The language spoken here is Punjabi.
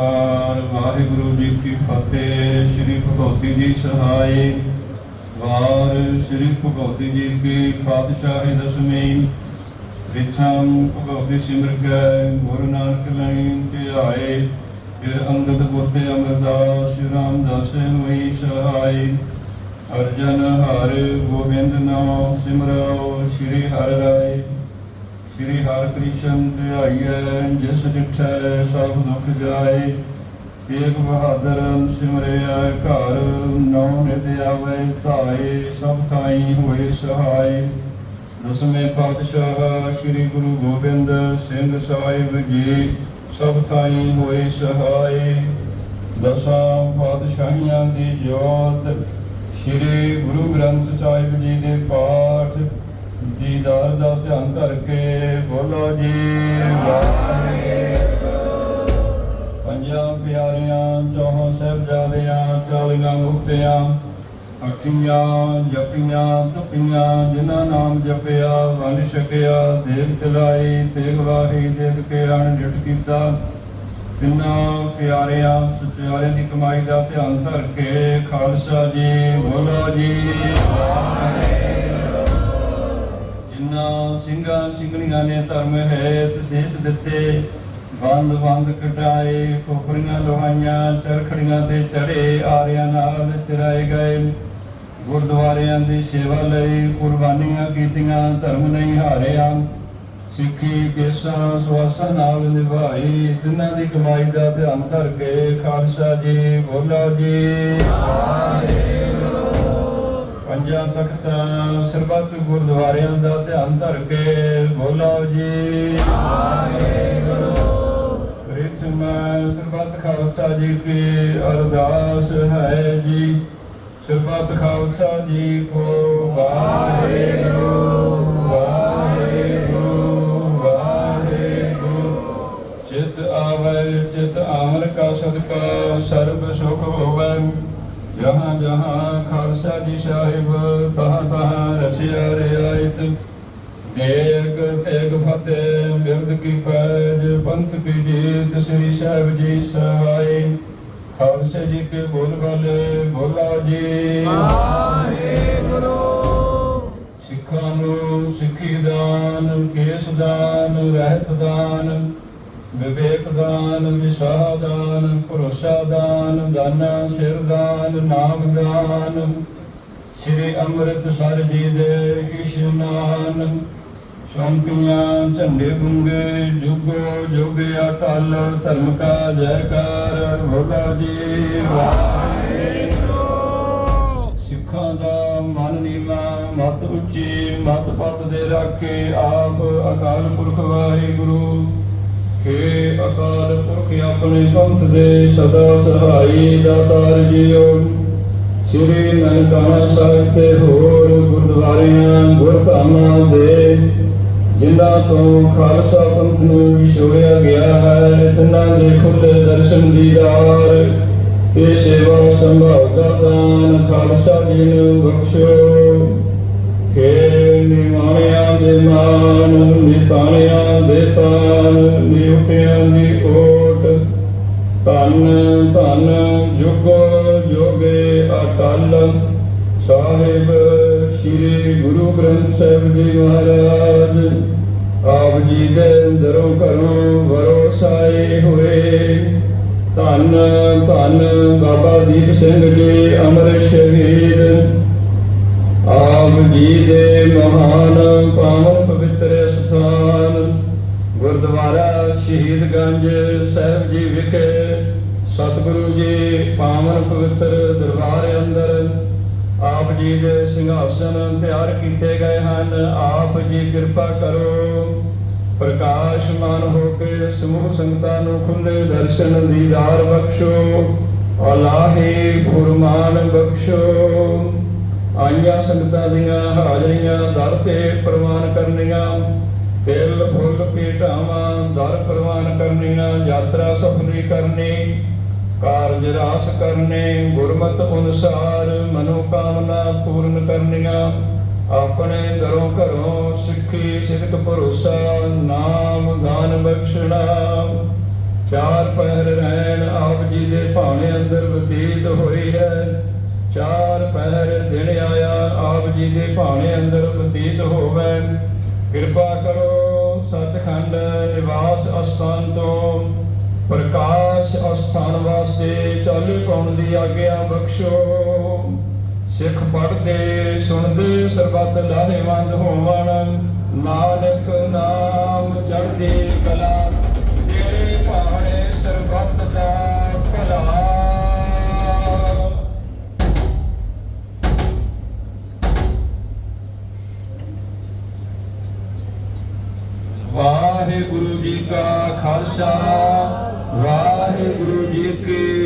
ਓੰਕਾਰ ਵਾਹਿਗੁਰੂ ਜੀ ਕੀ ਫਤਿਹ। ਸ੍ਰੀ ਭਗਵਤੀ ਜੀ ਸਹਾਈ। ਵਾਰ ਸ੍ਰੀ ਭਗਵਤੀ ਜੀ ਕੀ ਪਾਤਸ਼ਾਹੀ ਦਸਵੀਂ। ਵਿਛਾਂ ਭਗਵਤੀ ਸਿਮਰ ਕੈ, ਗੁਰੂ ਨਾਨਕ ਲਈ ਤੇ ਆਏ ਫਿਰ ਅੰਗਦ ਬੋਤੇ ਅਮਰਦਾਸ ਰਾਮਦਾਸ ਹੋਈ ਸਹਾਈ। ਅਰਜਨ ਹਰ ਗੋਬਿੰਦ ਨਾਮ ਸਿਮਰੋ ਸ੍ਰੀ ਹਰਿ ਰਾਏ। ਸ੍ਰੀ ਹਰਿ ਕ੍ਰਿਸ਼ਨ ਧਿਆਈਐ ਜਿਸ ਡਿਠੈ ਸਭ ਦੁਖ ਜਾਏ, ਏਕ ਬਹਾਦਰ ਸਿਮਰਿਆ ਘਰ ਨੌ ਨਿਤ ਆਵੇ ਧਾਏ, ਸਭ ਥਾਈ ਹੋਏ ਸਹਾਈ ਦਸਵੇਂ ਪਾਤਸ਼ਾਹ ਸ੍ਰੀ ਗੁਰੂ ਗੋਬਿੰਦ ਸਿੰਘ ਸਾਹਿਬ ਜੀ, ਸਭ ਥਾਈ ਹੋਏ ਸਹਾਈ ਦਸਾਂ ਪਾਤਸ਼ਾਹੀਆਂ ਦੀ ਜੋਤ, ਸ੍ਰੀ ਗੁਰੂ ਗ੍ਰੰਥ ਸਾਹਿਬ ਜੀ ਦੇ ਪਾਠ ਦੀਦਾਰ ਦਾ ਧਿਆਨ ਕਰਕੇ ਬੋਲੋ ਜੀ, ਵਾਹਿਗੁਰੂ। ਪੰਜਾਂ ਪਿਆਰਿਆਂ, ਚੌਹਾਂ ਸਾਹਿਬਜ਼ਾਦਿਆਂ, ਚਾਲੀਆਂ ਮੁਕਤਿਆਂ, ਅੱਖੀਆਂ ਜਪੀਆਂ, ਤਪੀਆਂ, ਜਿਨ੍ਹਾਂ ਨਾਮ ਜਪਿਆ, ਵੰਡ ਛਕਿਆ ਦੇਵ ਚਲਾਈ ਤੇਗ ਵਾਹੀ ਦੇਖ ਕੇ ਅਣ ਡਿਟ ਕੀਤਾ। ਤਿੰਨਾਂ ਪਿਆਰਿਆਂ, ਸਚਿਆਰਿਆਂ ਦੀ ਕਮਾਈ ਦਾ ਧਿਆਨ ਧਰ ਕੇ ਖਾਲਸਾ ਜੀ, ਬੋਲੋ ਜੀ ਜਿਨ੍ਹਾਂ ਸਿੰਘਾਂ ਸਿੰਘਣੀਆਂ ਨੇ ਧਰਮ ਹੈ ਤਸੀਸ ਦਿੱਤੇ, ਬੰਦ ਬੰਦ ਕਟਾਏ, ਠੋਕਰੀਆਂ ਲੋਹਾਈਆਂ ਚਰਖੜੀਆਂ ਤੇ ਚੜੇ, ਆਰਿਆਂ ਨਾਲ ਚਰਾਏ ਗਏ। ਗੁਰਦੁਆਰਿਆਂ ਦੀ ਸੇਵਾ ਲਈ ਕੁਰਬਾਨੀਆਂ ਕੀਤੀਆਂ, ਧਰਮ ਨਹੀਂ ਹਾਰਿਆ। ਸਿੱਖੀ ਕੇਸਾਂ ਸਵਾਸਾਂ ਨਾਲ ਨਿਭਾਈ, ਤਿੰਨਾਂ ਦੀ ਕਮਾਈ ਦਾ ਧਿਆਨ ਧਰ ਕੇ ਖਾਲਸਾ ਜੀ ਬੋਲੋ ਜੀ। ਪੰਜਾਂ ਤਖਤਾਂ ਸਰਬੱਤ ਗੁਰਦੁਆਰਿਆਂ ਦਾ ਧਿਆਨ ਧਰ ਕੇ ਬੋਲੋ ਜੀ। ਰਿਤਮ ਸਰਬੱਤ ਖਾਲਸਾ ਜੀ ਕੀ ਅਰਦਾਸ ਹੈ ਜੀ। ਸਰਬੱਤ ਖਾਲਸਾ ਜੀ ਕੋ ਵਾਹਿਗੁਰੂ ਵਾਹਿਗੁਰੂ ਵਾਹਿਗੁਰੂ। ਚਿਤ ਆਵੇ, ਚਿਤ ਆਮਰ ਕਾ ਸਦਕਾ, ਸਰਬ ਸੁਖ ਹੋਵੇ। ਜਹਾਂ ਜਹਾਂ ਖਾਲਸਾ ਜੀ ਸਾਹਿਬ ਤਹਾਂ ਤਹਾਂ ਰਸਿਆ ਰਿਆਇਤ ਦੇਗ ਤੇਗ ਫਤਿਹ ਬਿਰਦ ਕੀ ਪੈਜ ਪੰਥ ਕੀ ਜੀਤ ਸ੍ਰੀ ਸਾਹਿਬ ਜੀ ਸਹਾਈ ਖਾਲਸੇ ਜੀ ਕੇ ਬੋਲ ਬਾਲੇ ਬੋਲਾ ਜੀ। ਸਿੱਖਾਂ ਨੂੰ ਸਿੱਖੀ ਦਾਨ ਕੇਸ ਦਾਨ ਰਹਿਤ ਦਾਨ। ਵਿਵੇਕ ਦਾਨ ਵਿਸਾਹ ਦਾਨ ਭਰੋਸਾ ਦਾਨ ਦਾਨਾ ਸਿਰ ਦਾਨ ਨਾਮ ਦਾਨ ਸ੍ਰੀ ਅੰਮ੍ਰਿਤਸਰ ਜੀ ਦੇ ਇਸ਼ਨਾਨ ਸ਼ੌਂਕੀਆਂ ਝੰਡੇ ਗੁੰਗੇ ਜੁਗੋ ਜੁਗ ਅਟਲ, ਧਰਮ ਕਾ ਜੈਕਾਰ, ਭੋਲਾ ਜੀ, ਵਾਹਿਗੁਰੂ। ਸਿੱਖਾਂ ਦਾ ਮਨ ਨੀਵਾ, ਮਤ ਉੱਚੀ, ਮਤ ਪਤ ਦੇ ਰਾਖੇ ਆਪ ਅਕਾਲ ਪੁਰਖ ਵਾਹਿਗੁਰੂ। ਹੇ ਅਕਾਲ ਪੁਰਖ ਆਪਣੇ ਪੰਥ ਦੇ ਸਦਾ ਸਹਾਈ ਦਾਤਾਰ ਜੀਓ। ਸ੍ਰੀ ਨਨਕਾਣਾ ਸਾਹਿਬ ਤੇ ਹੋਰ ਗੁਰਦੁਆਰਿਆਂ, ਗੁਰਧਾਮਾਂ ਦੇ ਜਿਨ੍ਹਾਂ ਤੋਂ ਖਾਲਸਾ ਪੰਥ ਨੂੰ ਵਿਛੋੜਿਆ ਗਿਆ ਹੈ, ਤਿੰਨਾਂ ਦੇ ਖੁੱਲੇ ਦਰਸ਼ਨ ਦੀਦਾਰ ਤੇ ਸੇਵਾ ਸੰਭਾਲ ਦਾ ਦਾਨ ਖਾਲਸਾ ਜੀ ਨੂੰ ਬਖਸ਼ੋ। ਕੇ ਨਿਵਾਣਿਆਂ ਦੇ ਮਾਨ, ਨਿਤਾਣਿਆਂ ਦੇ ਤਾਨ। ਗੁਰੂ ਗ੍ਰੰਥ ਸਾਹਿਬ ਜੀ ਮਹਾਰਾਜ, ਆਪ ਜੀ ਦੇ ਦਰੋਂ ਘਰੋਂ ਵਰੋਸਾਏ ਹੋਏ। ਧੰਨ ਧੰਨ ਬਾਬਾ ਦੀਪ ਸਿੰਘ ਜੀ, ਅਮਰ ਸ਼ਹੀਦ। ਆਪ ਜੀ ਦੇ ਮਹਾਨ ਪਾਵਨ ਪਵਿੱਤਰ ਸਥਾਨ, ਗੁਰਦੁਆਰਾ ਸ਼ਹੀਦਗੰਜ ਸਾਹਿਬ ਜੀ ਵਿਖੇ ਸਤਿਗੁਰੂ ਜੀ ਪਾਵਨ ਪਵਿੱਤਰ ਦਰਬਾਰ ਅੰਦਰ ਜੀ ਦੇ ਸਿੰਘਾਸਨ ਤਿਆਰ ਕੀਤੇ ਗਏ ਹਨ, ਆਪ ਜੀ ਕਿਰਪਾ ਕਰੋ। ਪ੍ਰਕਾਸ਼ਮਾਨ ਹੋ ਕੇ ਸਮੂਹ ਸੰਗਤਾਂ ਨੂੰ ਖੁੱਲੇ ਦਰਸ਼ਨ ਦੀਦਾਰ ਬਖਸ਼ੋ, ਅਲਾਹੀ ਫੁਰਮਾਨ ਬਖਸ਼ੋ। ਆਈਆਂ ਸੰਗਤਾਂ ਦੀਆਂ ਹਾਜ਼ਰੀਆਂ ਦਰ ਤੇ ਪ੍ਰਵਾਨ ਕਰਨੀਆਂ, ਤਿਲ, ਫੁੱਲ ਪੀਟਾਵਾਂ ਦਰ ਪ੍ਰਵਾਨ ਕਰਨੀਆਂ, ਯਾਤਰਾ ਸਫਲੀ ਕਰਨੀ ਕਾਰਜ ਰਾਸ ਕਰਨੇ, ਗੁਰਮਤ ਅਨੁਸਾਰ ਮਨੋ ਕਾਮਨਾ ਪੂਰਨ ਕਰਨੀਆਂ। ਆਪਣੇ ਦਰੋਂ ਘਰੋਂ ਸਿੱਖੀ ਸਿਦਕ ਭਰੋਸਾ, ਨਾਮ ਗਾਨ ਬਖਸ਼ਣਾ। ਚਾਰ ਪਹਿਰ ਰਹਿਣ ਆਪ ਜੀ ਦੇ ਭਾਣੇ ਅੰਦਰ ਬਤੀਤ ਹੋਈ ਹੈ। ਚਾਰ ਪੈਰ ਦਿਨ ਆਇਆ ਆਪ ਜੀ ਦੇ ਭਾਣੇ ਅੰਦਰ ਬਤੀਤ ਹੋਵੇ। ਕਿਰਪਾ ਕਰੋ ਸਤਖੰਡ ਨਿਵਾਸ ਅਸਥਾਨ ਤੋਂ ਪ੍ਰਕਾਸ਼ ਅਸਥਾਨ ਵਾਸਤੇ ਚਾਲੇ ਪਾਉਣ ਦੀ ਆਗਿਆ ਬਖਸ਼ੋ? ਸਿੱਖ ਪੜਦੇ ਸੁਣਦੇ, ਸਰਬੱਤ ਲਾਹੇਵੰਦ ਹੋਵਣ। ਨਾਨਕ ਨਾਮ ਚੜ੍ਹਦੀ ਕਲਾ, ਤੇਰੇ ਭਾਣੇ ਸਰਬੱਤ ਦਾ ਭਲਾ। ਵਾਹਿਗੁਰੂ ਜੀ ਕਾ ਖਾਲਸਾ। ਵਾਹਿਗੁਰੂ ਜੀ ਕੀ ਫਤਿਹ